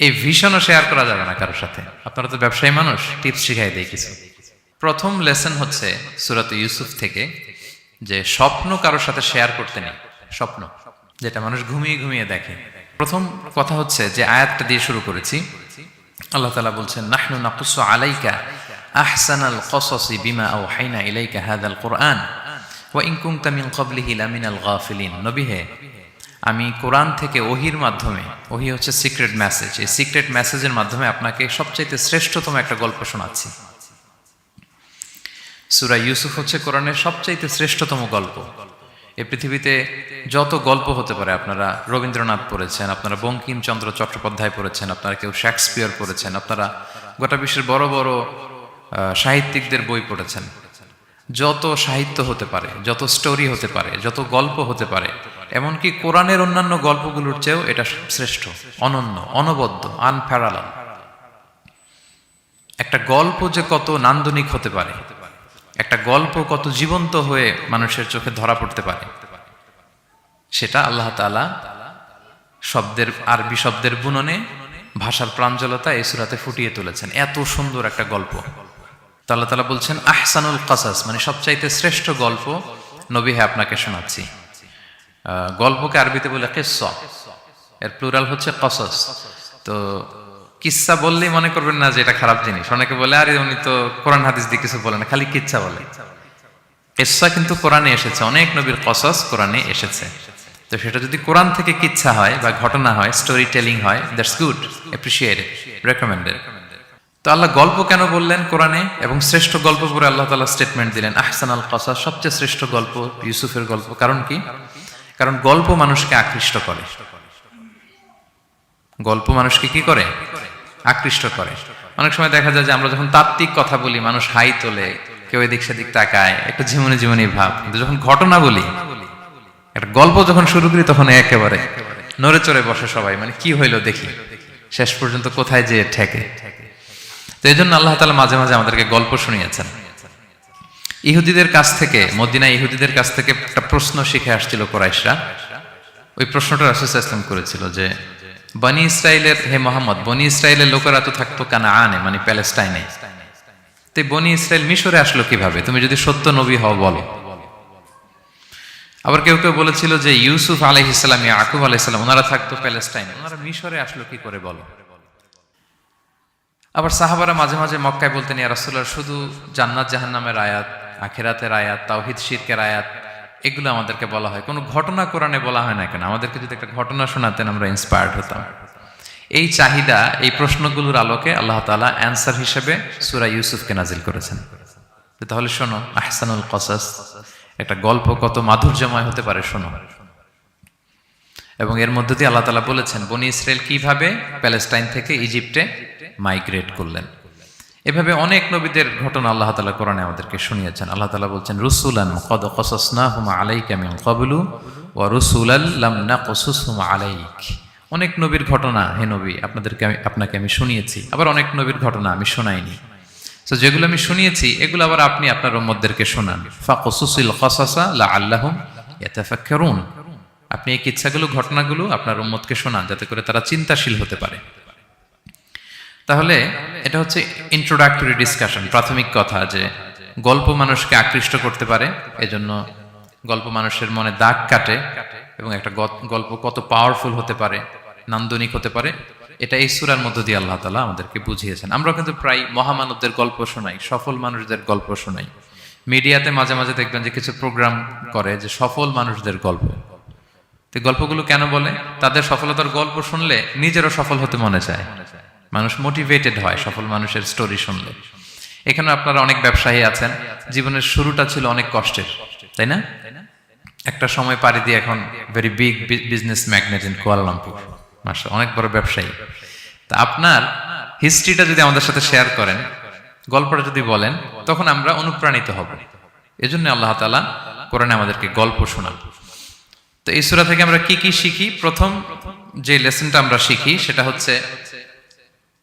এই ভিশনও শেয়ার করা যাবে না কারোর সাথে। আপনারা তো ব্যবসায়ী মানুষ টিপস শিখাই দেয় কিছু। প্রথম লেসন হচ্ছে সুরাত ইউসুফ থেকে যে স্বপ্ন কারোর সাথে শেয়ার করতে নেই, স্বপ্ন, যেটা মানুষ ঘুমিয়ে ঘুমিয়ে দেখে। প্রথম কথা হচ্ছে যে আয়াতটা দিয়ে শুরু করেছি। আল্লাহ তালা বলছেন, নাহনু নাকুসু আলাইকা আহসানাল কসসি বিমা আও হাইনা ইলাইকা হাদাল কোরআন, ওয়া ইন কুনতা মিন ক্বাবলিহি লামিনাল গাফিলিন। নবী হে আমি কোরআন থেকে ওহির মাধ্যমে, ওহি হচ্ছে সিক্রেট মেসেজ এই সিক্রেট মেসেজের মাধ্যমে আপনাকে সবচাইতে শ্রেষ্ঠতম একটা গল্প শোনাচ্ছি। সুরা ইউসুফ হচ্ছে কোরআনের সবচাইতে শ্রেষ্ঠতম গল্প। এই পৃথিবীতে যত গল্প হতে পারে, আপনারা রবীন্দ্রনাথ পড়েছেন, আপনারা বঙ্কিমচন্দ্র চট্টোপাধ্যায় পড়েছেন, আপনারা কেউ শেক্সপিয়ার পড়েছেন, আপনারা গোটা বিশ্বের বড় বড় সাহিত্যিকদের বই পড়েছেন। যত সাহিত্য হতে পারে, যত স্টোরি হতে পারে, যত গল্প হতে পারে এমনকি কোরআনের অন্যান্য গল্পগুলোর চেয়েও এটা শ্রেষ্ঠ, অনন্য, অনবদ্য আনপ্যারালাল একটা গল্প যে কত নান্দনিক হতে পারে, একটা গল্প কত জীবন্ত হয়ে মানুষের চোখে ধরা পড়তে পারে, সেটা আল্লাহ তাআলা শব্দের আরবি শব্দের বুননে, ভাষার প্রাঞ্জলতা এই সুরাতে ফুটিয়ে তুলেছেন। এত সুন্দর একটা গল্প। আল্লাহ তাআলা বলছেন, আহসানুল কাসাস মানে সবচাইতে শ্রেষ্ঠ গল্প নবী হ্যাঁ আপনাকে শোনাচ্ছি। গল্পকে আরবিতে বলে কিস্সা এর প্লুরাল হচ্ছে কসস। তো কিচ্ছা বললেই মনে করবেন না যে এটা খারাপ জিনিস। অনেকে বলে, আরে, উনি তো কোরআন, হাদিস দিয়ে কিছু বলে না, খালি কিচ্ছা বলে। কিচ্ছা কিন্তু কোরআনে এসেছে। অনেক নবীর কসস কোরআনে এসেছে। তো সেটা যদি কোরআন থেকে কিচ্ছা হয় বা ঘটনা হয় স্টোরি টেলিং হয় দ্যাটস গুড অ্যাপ্রিসিয়েটেড রেকমেন্ডেড তো আল্লাহ গল্প কেন বললেন কোরআনে? এবং শ্রেষ্ঠ গল্প পরে আল্লাহ তাআলা স্টেটমেন্ট দিলেন আহসান আল কসা সবচেয়ে শ্রেষ্ঠ গল্প, ইউসুফের গল্প। কারণ কি? কারণ গল্প মানুষকে আকৃষ্ট করে। গল্প মানুষকে কি করে? আকৃষ্ট করে। অনেক সময় দেখা যায় যে আমরা যখন তাত্ত্বিক কথা বলি, মানুষ হাই তোলে, কেউ এদিক সেদিক তাকায়, একটু ঝিমুনি ঝিমুনি ভাব। কিন্তু যখন ঘটনা বলি, একটা গল্প যখন শুরু করি তখন একেবারে নড়ে চড়ে বসে সবাই মানে কি হইল দেখি। শেষ পর্যন্ত কোথায় যে ঠেকে। তো এই জন্য আল্লাহ তালা মাঝে মাঝে আমাদেরকে গল্প শুনিয়েছেন। ইহুদিদের কাছ থেকে মদিনা ইহুদিদের কাছ থেকে একটা প্রশ্ন শিখে আসছিল কোরাইশরা। ওই প্রশ্নটা রাসুল ইসলাম করেছিল যে, বনি ইসরায়েলের হে মোহাম্মদ, বনি ইসরায়েলের লোকেরা তো থাকতো কানা আনে মানে প্যালেস্টাইনে তো বনি ইসরায়েল মিশরে আসলো কীভাবে? তুমি যদি সত্য নবী হও, বলো। আবার কেউ কেউ বলেছিল যে, ইউসুফ আলহ ইসলাম আকুব আলহ ইসলাম ওনারা থাকতো প্যালেস্টাইনে ওনারা মিশরে আসলো কি করে, বলো? আবার সাহাবারা মাঝে মাঝে মক্কায় বলতেন, ইয়া রাসূলুল্লাহ, শুধু জান্নাত জাহান্নামের আয়াত আখেরাতের আয়াত, তাওহিদ, শিরকের আয়াত, এগুলো আমাদেরকে বলা হয়। কোনো ঘটনা কোরআনে বলা হয় না কেন? আমাদেরকে যদি একটা ঘটনা শোনাতেন, আমরা ইন্সপায়ার্ড হতাম। এই চাহিদা, এই প্রশ্নগুলোর আলোকে আল্লাহ তাআলা অ্যান্সার হিসেবে সূরা ইউসুফকে নাজিল করেছেন। তাহলে শোনো, আহসানুল কসাস, একটা গল্প কত মাধুর্যময় হতে পারে, শোনো। এবং এর মধ্যে দিয়ে আল্লাহ তালা বলেছেন, বনি ইসরায়েল কীভাবে প্যালেস্টাইন থেকে ইজিপ্টে মাইগ্রেট করলেন? এভাবে অনেক নবীদের ঘটনা আল্লাহ তালা কোরআনে আমাদেরকে শুনিয়েছেন। আল্লাহ তালা বলছেন, রসুলান কদ কসসনা হুমা আলাইকা মিন কবলু ও রসুলাল্লাম না কসুস হুমা আলাইক। অনেক নবীর ঘটনা, হে নবী, আপনাদেরকে আমি আপনাকে আমি শুনিয়েছি। আবার অনেক নবীর ঘটনা আমি শোনাইনি। তো যেগুলো আমি শুনিয়েছি, এগুলো আবার আপনি আপনার উম্মতদেরকে শোনান। ফাকসুসিল কসাসা লা আল্লাহুম ইয়াতাফাক্কারুন। আপনি এই কিচ্ছাগুলো, ঘটনাগুলো আপনার উম্মতকে শোনান, যাতে করে তারা চিন্তাশীল হতে পারে। তাহলে এটা হচ্ছে ইন্ট্রোডাক্টরি ডিসকাশন প্রাথমিক কথা যে গল্প মানুষকে আকৃষ্ট করতে পারে, এজন্য গল্প মানুষের মনে দাগ কাটে এবং একটা গল্প কত পাওয়ারফুল হতে পারে, নান্দনিক হতে পারে, এটা এই সুরার মধ্য দিয়ে আল্লাহ তালা আমাদেরকে বুঝিয়েছেন। আমরা কিন্তু প্রায় মহামানবদের গল্প শোনাই, সফল মানুষদের গল্প শোনাই। মিডিয়াতে মাঝে মাঝে দেখবেন যে কিছু প্রোগ্রাম করে যে সফল মানুষদের গল্প। তো গল্পগুলো কেন বলে? তাদের সফলতার গল্প শুনলে নিজেরও সফল হতে মনে চায়। মানুষ মোটিভেটেড হয় সফল মানুষের স্টোরি শুনলে। এখানে আপনারা অনেক ব্যবসায়ী আছেন, জীবনের শুরুটা ছিল অনেক কষ্টের, তাই না? একটা সময় পাড়ি দিয়ে এখন very big business magnate in Kuala Lumpur মাসা অনেক বড় ব্যবসায়ী। তা আপনার হিস্ট্রিটা যদি আমাদের সাথে শেয়ার করেন, গল্পটা যদি বলেন, তখন আমরা অনুপ্রাণিত হব। এজন্য আল্লাহ তাআলা কোরআনে আমাদেরকে গল্প শোনান। তো এই সূরা থেকে আমরা কি কি শিখি? প্রথম যে লেসনটা আমরা শিখি, সেটা হচ্ছে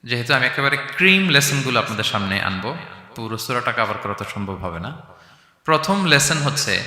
যেহেতু আমি একেবারে ক্রিম লেসনগুলো আপনাদের সামনে আনব, পুরো সুরাটা কাভার করা তো সম্ভব হবে না। প্রথম লেসন হচ্ছে